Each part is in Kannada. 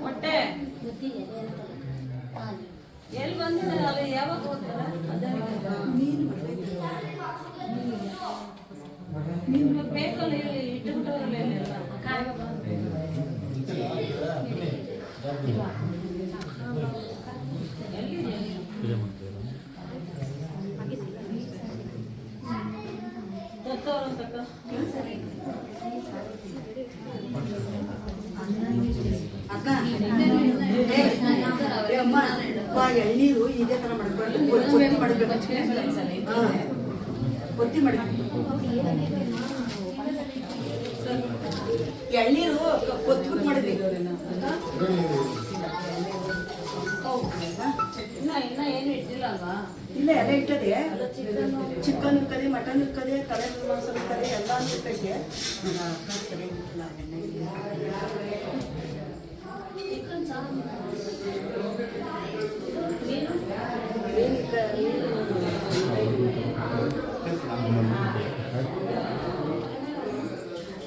ಮೊಟ್ಟೆ ಎಲ್ಲಿ ಎಲ್ಲಿ ಬಂದಿದ್ದಾರೆ ಅಲ್ಲಿ ಯಾವಾಗ ಹೋಗ್ತಾರೆ ನಿಮ್ಗೆ ಬೇಕಲ್ಲ ಇಲ್ಲಿ ಇಟ್ಟುಬಿಟ್ಟವ್ರಲ್ಲ ಇಲ್ಲೆಲ್ಲ ಎಳ್ನೀರು ಇದೇ ತರ ಮಾಡ್ಕೊಂಡು ಮಾಡಬೇಕು ಎಳ್ನೀರು ಮಾಡಿದ್ವಿ ಇಲ್ಲ ಎಲ್ಲ ಇಟ್ಟದೆ. ಚಿಕನ್ ಇರ್ತದೆ ಮಟನ್ ಇರ್ತದೆ ತಲೆ ಮಾಂಸ ಇರ್ತದೆ ಎಲ್ಲ ಇರ್ತೈತೆ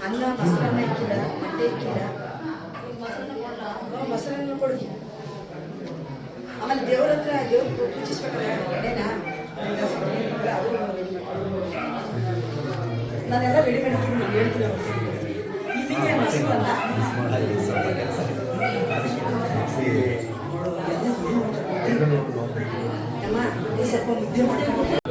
ಅನ್ನ ಮೊಸರನ್ನ ಇಕ್ಕಿಲ್ಲ ಮೊಟ್ಟೆ ಇಕ್ಕಿಲ್ಲ ದೇವ್ರ ಹತ್ರ ದೇವ್ರು ಪೂಜಿಸ್ಬೇಕಾದ್ರೆ ನಾನೆಲ್ಲ ರೆಡಿ ಮಾಡಿದ್ದೀನಿ ಹೇಳ್ತೀನಿ. ಇಲ್ಲಿಗೆ ಮೊಸರು ಅಲ್ಲ ಅಮ್ಮ ಸ್ವಲ್ಪ ಮುದ್ದೆ ಮಾಡ್ಕೊಂಡು